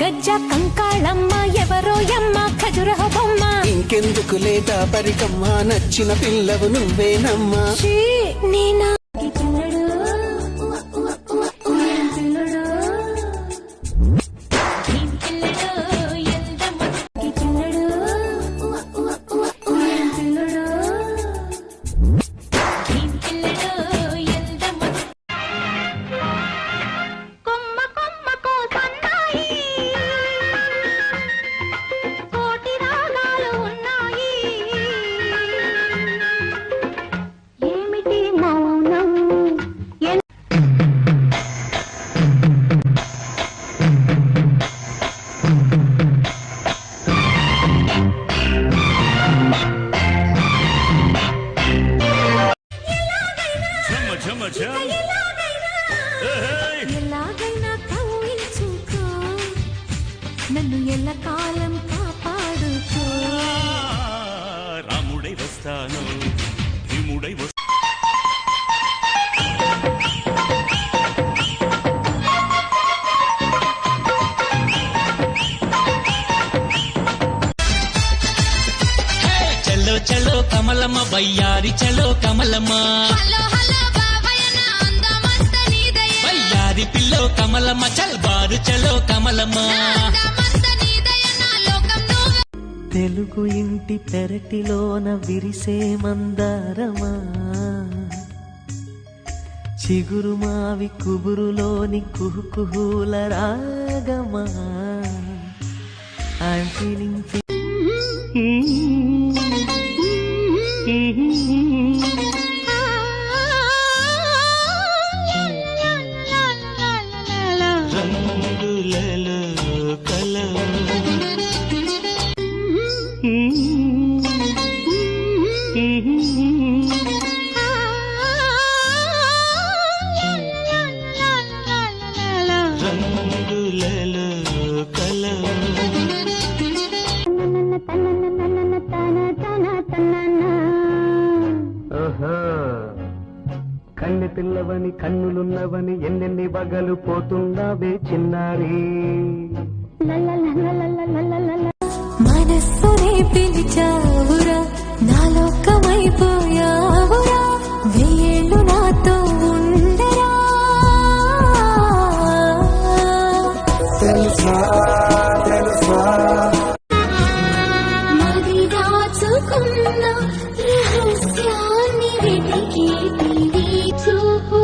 గజ్జ కంకాళమ్మ ఎవరో యమ్మ ఖజురహ బొమ్మ. ఇంకెందుకు లేదా పరికమ్మ నచ్చిన పిల్లవు నువ్వేనమ్మా. నేనా? ఝమ ఝమ! ఎలాగైనా కవ్వించుకో నన్ను ఎల్లకాలం కాపాడుకో. రాముడై వస్తాను భీముడై వస్తాను చలో చలో కమలమ్మ వయ్యారి చలో కమలమ్మ. వయ్యారి కమలమ్మ చల్ బారు చలో కమలమ్మ. తెలుగు ఇంటి పెరటిలోన విరిసే మందారమా? చిగురు మావి కుబురులోని కుహుకుహుల రాగమా? ఐఎమ్ ఫీలింగ్ కలవు కన్నె పిల్లవని కన్నులున్నవని ఎన్నెన్ని వగలు పోతున్నావే చిన్నారి. మనస్సునే పిలిచావురా మది దాచుకున్న రహస్యాన్ని వెతికి తిరిగి చూపు